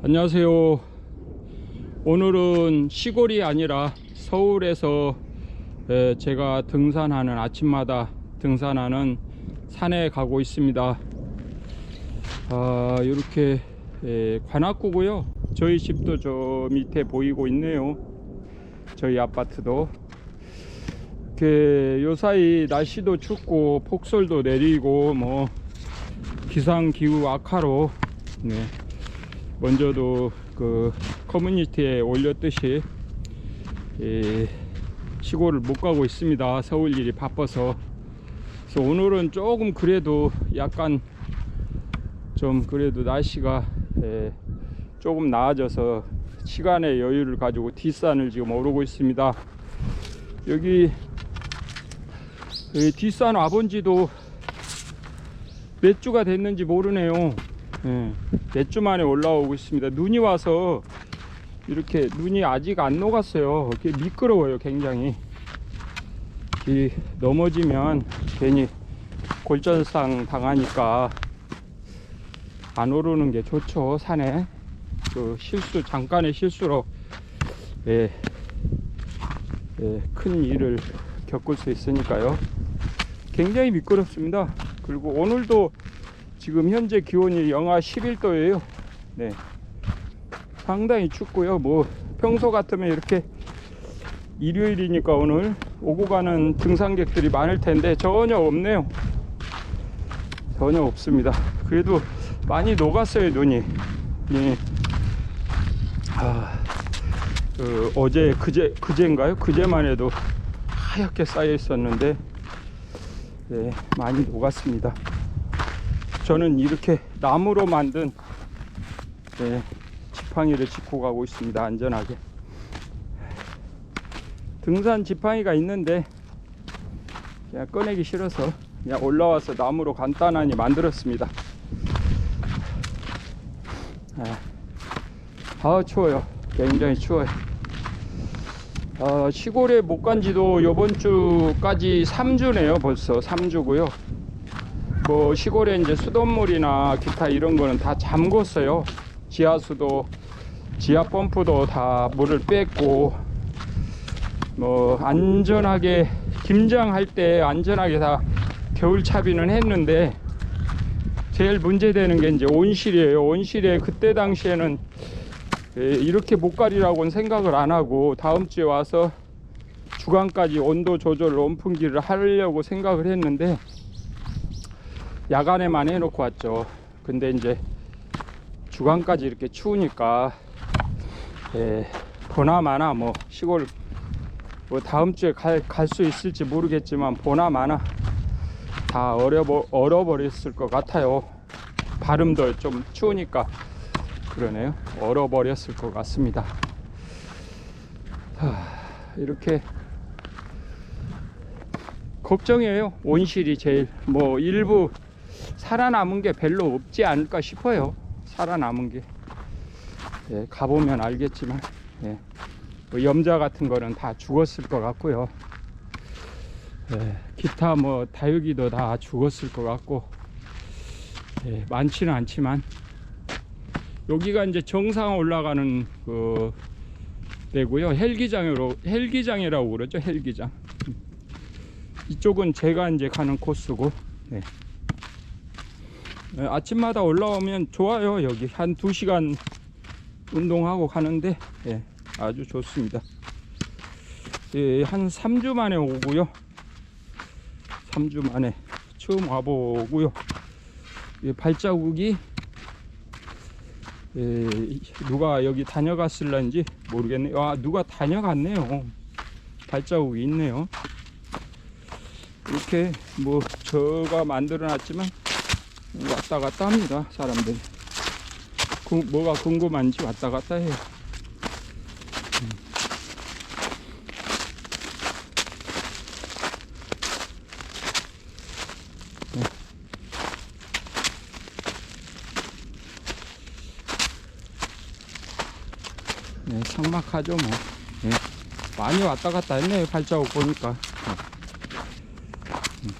안녕하세요. 오늘은 시골이 아니라 서울에서 에, 제가 등산하는 아침마다 등산하는 산에 가고 있습니다. 아, 이렇게 에, 관악구고요. 저희 집도 저 밑에 보이고 있네요. 저희 아파트도. 이렇게 요 사이 날씨도 춥고 폭설도 내리고 뭐 기상 기후 악화로 네. 먼저도 그 커뮤니티에 올렸듯이 이 시골을 못 가고 있습니다. 서울 일이 바빠서. 그래서 오늘은 조금 그래도 약간 좀 그래도 날씨가 예, 조금 나아져서 시간의 여유를 가지고 뒷산을 지금 오르고 있습니다. 여기 이 뒷산 와본 지도 몇 주가 됐는지 모르네요. 예, 몇주 만에 올라오고 있습니다. 눈이 와서 이렇게 눈이 아직 안 녹았어요. 이렇게 미끄러워요, 굉장히. 이 넘어지면 괜히 골절상 당하니까 안 오르는 게 좋죠, 산에. 그 실수, 잠깐의 실수로 예, 예, 큰 일을 겪을 수 있으니까요. 굉장히 미끄럽습니다. 그리고 오늘도 지금 현재 기온이 영하 11도예요. 네. 상당히 춥고요. 뭐 평소 같으면 이렇게 일요일이니까 오늘 오고 가는 등산객들이 많을 텐데 전혀 없네요. 전혀 없습니다. 그래도 많이 녹았어요 눈이. 예. 아, 그 어제 그제 그제인가요? 그제만 해도 하얗게 쌓여 있었는데 네, 많이 녹았습니다. 저는 이렇게 나무로 만든 네, 지팡이를 짚고 가고 있습니다. 안전하게. 등산 지팡이가 있는데 그냥 꺼내기 싫어서 그냥 올라와서 나무로 간단하니 만들었습니다. 아, 아 추워요. 굉장히 추워요. 아, 시골에 못 간 지도 요번 주까지 3주네요. 벌써 3주고요. 뭐 시골에 이제 수돗물이나 기타 이런 거는 다 잠궜어요. 지하수도 지하 펌프도 다 물을 뺐고 뭐 안전하게 김장할 때 안전하게 다 겨울 차비는 했는데 제일 문제되는 게 이제 온실이에요. 온실에 그때 당시에는 예, 이렇게 못 가리라고는 생각을 안 하고 다음 주에 와서 주간까지 온도 조절 온풍기를 하려고 생각을 했는데 야간에만 해놓고 왔죠. 근데 이제 주간까지 이렇게 추우니까 예, 보나마나 뭐 시골 뭐 다음 주에 갈 수 있을지 모르겠지만 보나마나 다 얼어 얼어버렸을 것 같아요. 발음도 좀 추우니까 그러네요. 얼어버렸을 것 같습니다. 하, 이렇게 걱정이에요. 온실이 제일 뭐 일부 살아남은 게 별로 없지 않을까 싶어요. 살아남은 게 예, 가보면 알겠지만 예, 뭐 염자 같은 거는 다 죽었을 것 같고요. 예, 기타 뭐 다육이도 다 죽었을 것 같고 예, 많지는 않지만 여기가 이제 정상 올라가는 그 데고요. 헬기장으로 헬기장이라고 그러죠. 헬기장. 이쪽은 제가 이제 가는 코스고. 네. 네, 아침마다 올라오면 좋아요. 여기 한 2시간 운동하고 가는데 예, 아주 좋습니다. 예, 한 3주 만에 오고요. 3주 만에 처음 와보고요. 예, 발자국이 예, 누가 여기 다녀갔을런지 모르겠네요. 아, 누가 다녀갔네요. 발자국이 있네요. 이렇게 뭐 저가 만들어 놨지만 왔다 갔다 합니다. 사람들이. 구, 뭐가 궁금한지 왔다 갔다 해요. 음. 네. 네, 삭막하죠 뭐. 네. 많이 왔다 갔다 했네요. 발자국 보니까. 네. 음,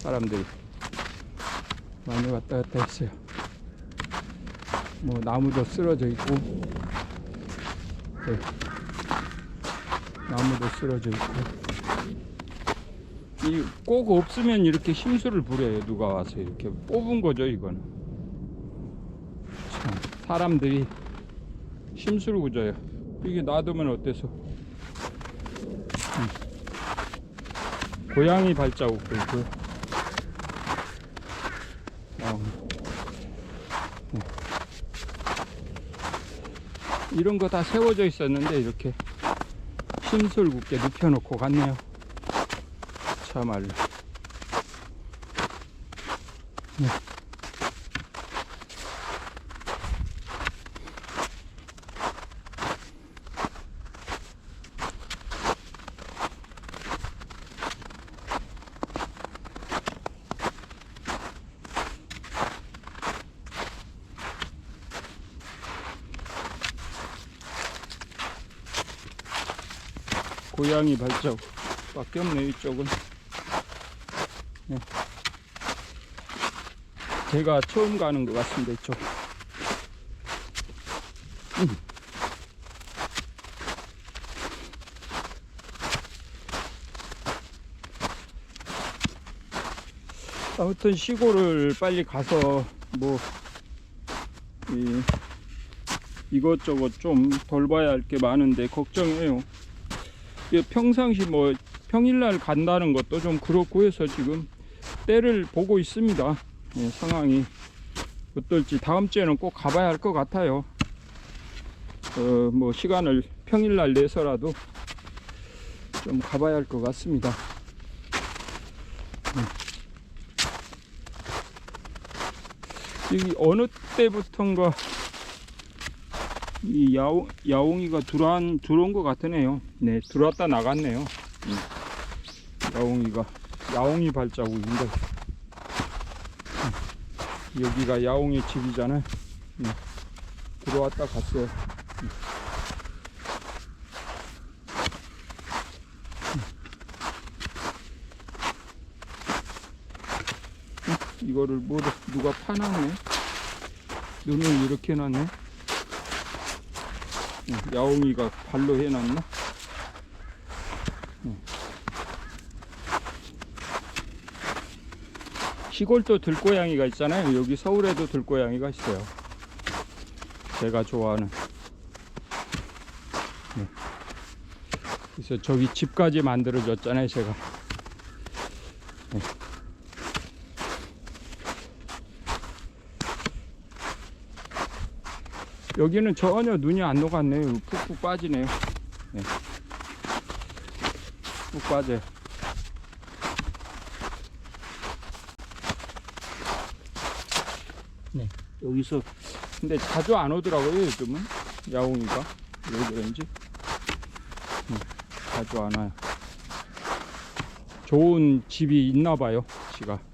사람들이 많이 왔다 갔다 했어요. 뭐 나무도 쓰러져 있고 네. 나무도 쓰러져 있고 이 꼭 없으면 이렇게 심술을 부려요 누가 와서 이렇게 뽑은 거죠 이거는 참 사람들이 심술을 부져요 이게 놔두면 어때서 음. 고양이 발자국도 있고요 어. 네. 이런 거 다 세워져 있었는데 이렇게 심술궂게 눕혀놓고 갔네요 참말로 네. 고양이 발자국 밖에 없네 이쪽은 네. 제가 처음 가는 것 같습니다 이쪽 음. 아무튼 시골을 빨리 가서 뭐 이, 이것저것 좀 돌봐야 할 게 많은데 걱정해요 예, 평상시 뭐 평일날 간다는 것도 좀 그렇고 해서 지금 때를 보고 있습니다. 예, 상황이 어떨지 다음 주에는 꼭 가봐야 할 것 같아요. 어, 뭐 시간을 평일날 내서라도 좀 가봐야 할 것 같습니다. 예. 이 어느 때부턴가 이 야옹, 야옹이가 들어온, 들어온 것 같으네요. 네, 들어왔다 나갔네요. 음. 야옹이가, 야옹이 발자국인데. 음. 여기가 야옹이 집이잖아요. 음. 들어왔다 갔어요. 이거를 뭐 누가 파놨네? 눈을 이렇게 놨네? 응, 야옹이가 발로 해놨나? 응. 시골도 들고양이가 있잖아요. 여기 서울에도 들고양이가 있어요. 제가 좋아하는. 네. 그래서 저기 집까지 만들어줬잖아요. 제가. 여기는 전혀 눈이 안 녹았네요. 푹푹 빠지네요. 네. 푹 빠져요. 네. 여기서 근데 자주 안 오더라고요. 요즘은 야옹이가 왜 그런지 네. 자주 안 와요. 좋은 집이 있나 봐요. 지가.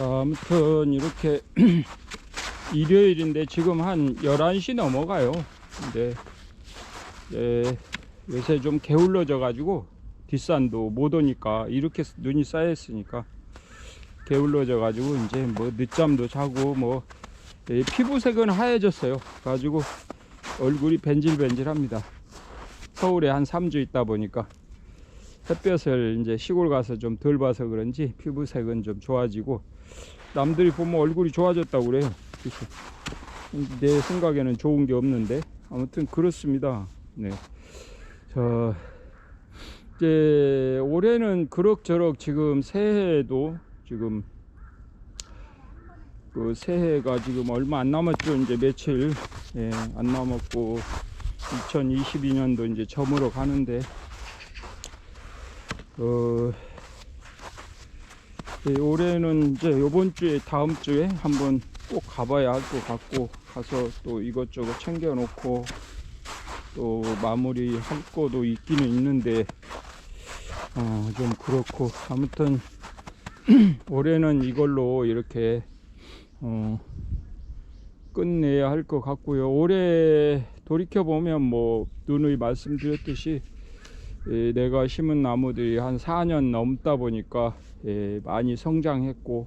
아무튼 이렇게 일요일인데 지금 한 11시 넘어가요. 근데 예, 요새 좀 게을러져 가지고 뒷산도 못 오니까 이렇게 눈이 쌓였으니까 게을러져 가지고 이제 뭐 늦잠도 자고 뭐 예, 피부색은 하얘졌어요. 가지고 얼굴이 벤질벤질합니다. 서울에 한 3주 있다 보니까 햇볕을 이제 시골 가서 좀 덜 봐서 그런지 피부색은 좀 좋아지고 남들이 보면 얼굴이 좋아졌다고 그래요. 그래서 내 생각에는 좋은 게 없는데 아무튼 그렇습니다. 네. 자, 이제 올해는 그럭저럭 지금 새해도 지금 그 새해가 지금 얼마 안 남았죠. 이제 며칠 예, 안 남았고 2022년도 이제 저물어 가는데 어, 예, 올해는 이제 요번 주에 다음 주에 한번 꼭 가봐야 할 것 같고 가서 또 이것저것 챙겨 놓고 또 마무리 할 것도 있기는 있는데 어, 좀 그렇고. 아무튼 올해는 이걸로 이렇게 어, 끝내야 할 것 같고요. 올해 돌이켜 보면 뭐 누누이 말씀드렸듯이 예, 내가 심은 나무들이 한 4년 넘다 보니까 예, 많이 성장했고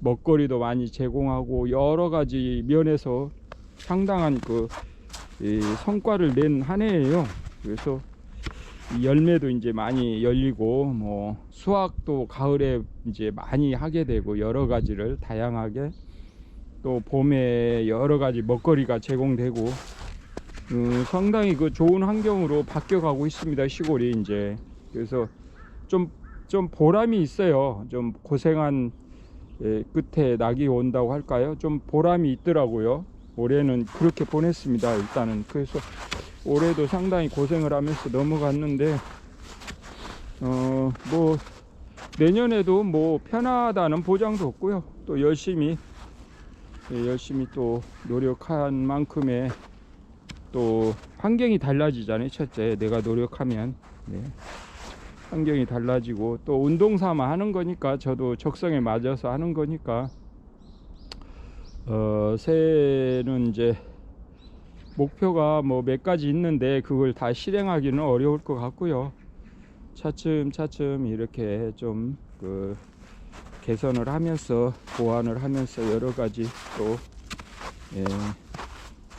먹거리도 많이 제공하고 여러 가지 면에서 상당한 그이 성과를 낸 한 해예요. 그래서 이 열매도 이제 많이 열리고 뭐 수확도 가을에 이제 많이 하게 되고 여러 가지를 다양하게 또 봄에 여러 가지 먹거리가 제공되고 음, 상당히 그 좋은 환경으로 바뀌어 가고 있습니다 시골이 이제. 그래서 좀 좀 보람이 있어요. 좀 고생한 예, 끝에 낙이 온다고 할까요? 좀 보람이 있더라고요. 올해는 그렇게 보냈습니다 일단은. 그래서 올해도 상당히 고생을 하면서 넘어갔는데 어 뭐 내년에도 뭐 편하다는 보장도 없고요. 또 열심히 예, 열심히 또 노력한 만큼의 또 환경이 달라지잖아요 첫째. 내가 노력하면. 네. 환경이 달라지고 또 운동 삼아 하는 거니까 저도 적성에 맞아서 하는 거니까. 어 새해는 이제 목표가 뭐 몇 가지 있는데 그걸 다 실행하기는 어려울 것 같고요. 차츰 차츰 이렇게 좀 그 개선을 하면서 보완을 하면서 여러 가지 또 예,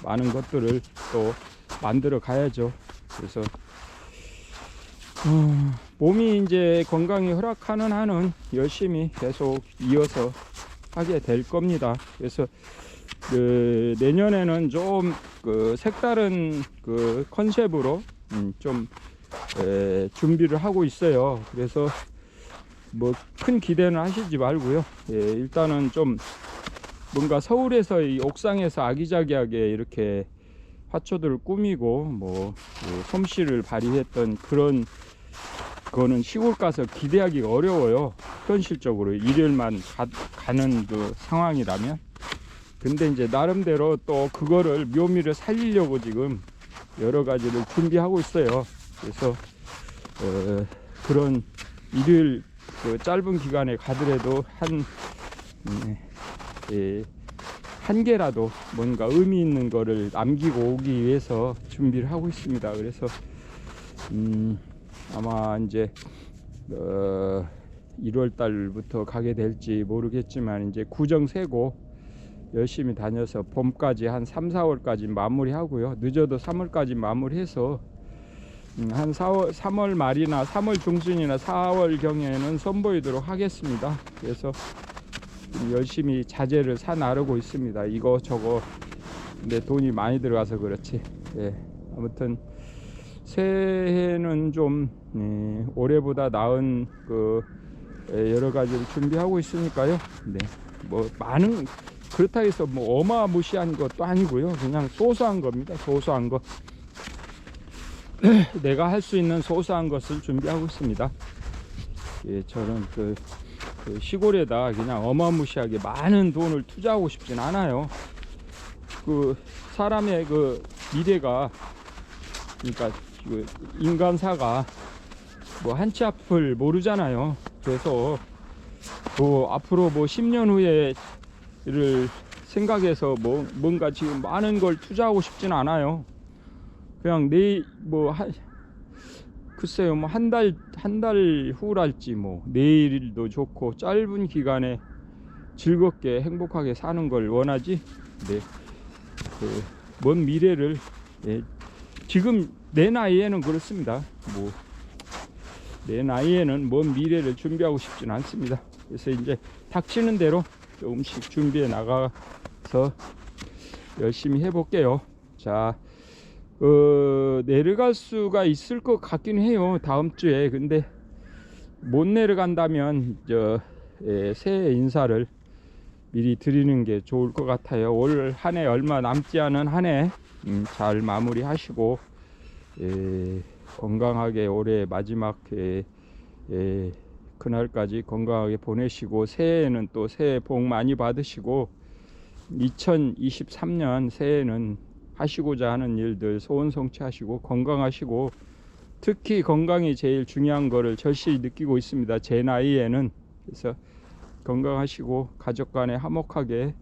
많은 것들을 또 만들어 가야죠. 그래서 어, 몸이 이제 건강이 허락하는 한은 열심히 계속 이어서 하게 될 겁니다. 그래서 그 내년에는 좀 그 색다른 그 컨셉으로 음, 좀 에, 준비를 하고 있어요. 그래서 뭐 큰 기대는 하시지 말고요. 예, 일단은 좀 뭔가 서울에서 이 옥상에서 아기자기하게 이렇게 화초들을 꾸미고 뭐그 솜씨를 발휘했던 그런 거는 시골 가서 기대하기가 어려워요. 현실적으로 일요일만 가, 가는 그 상황이라면. 근데 이제 나름대로 또 그거를 묘미를 살리려고 지금 여러 가지를 준비하고 있어요. 그래서 어, 그런 일요일 그 짧은 기간에 가더라도 한 음, 예, 한 개라도 뭔가 의미 있는 거를 남기고 오기 위해서 준비를 하고 있습니다. 그래서 음, 아마 이제 어, 1월 달부터 가게 될지 모르겠지만 이제 구정 세고 열심히 다녀서 봄까지 한 3, 4월까지 마무리하고요. 늦어도 3월까지 마무리해서 음, 한 4월, 3월 말이나 3월 중순이나 4월 경에는 선보이도록 하겠습니다. 그래서 열심히 자재를 사 나르고 있습니다. 이거 저거 근데 돈이 많이 들어가서 그렇지. 예. 아무튼 새해는 좀 예, 올해보다 나은 그 예, 여러 가지를 준비하고 있으니까요. 네. 뭐 많은 그렇다 해서 뭐 어마무시한 것도 아니고요. 그냥 소소한 겁니다. 소소한 것. 내가 할 수 있는 소소한 것을 준비하고 있습니다. 예, 저는 그, 그 시골에다 그냥 어마무시하게 많은 돈을 투자하고 싶진 않아요. 그 사람의 그 미래가 그러니까 그 인간사가 뭐 한 치 앞을 모르잖아요. 그래서 뭐 앞으로 뭐 10년 후에를 생각해서 뭐 뭔가 지금 많은 걸 투자하고 싶진 않아요. 그냥 내일 뭐 한, 글쎄요 뭐 한 달 한 달 후랄지 뭐 내일도 좋고 짧은 기간에 즐겁게 행복하게 사는 걸 원하지? 네. 그먼 미래를 예, 지금 내 나이에는 그렇습니다. 뭐 내 나이에는 먼 미래를 준비하고 싶진 않습니다. 그래서 이제 닥치는 대로 조금씩 준비해 나가서 열심히 해볼게요. 자 어, 내려갈 수가 있을 것 같긴 해요 다음 주에. 근데 못 내려간다면 저 예, 새해 인사를 미리 드리는 게 좋을 것 같아요. 올 한 해 얼마 남지 않은 한해 음, 잘 마무리 하시고 예, 건강하게 올해 마지막 예, 예, 그날까지 건강하게 보내시고 새해에는 또 새해 복 많이 받으시고 2023년 새해에는 하시고자 하는 일들 소원 성취하시고 건강하시고 특히 건강이 제일 중요한 거를 절실히 느끼고 있습니다. 제 나이에는 그래서 건강하시고 가족 간에 화목하게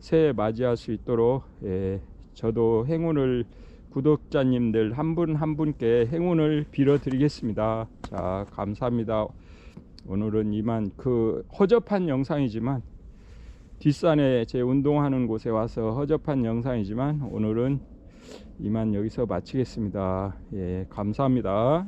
새해 맞이할 수 있도록 예, 저도 행운을 구독자님들 한 분한 분께 행운을 빌어드리겠습니다. 자, 감사합니다. 오늘은 이만 그 허접한 영상이지만 뒷산에 제 운동하는 곳에 와서 허접한 영상이지만 오늘은 이만 여기서 마치겠습니다. 예, 감사합니다.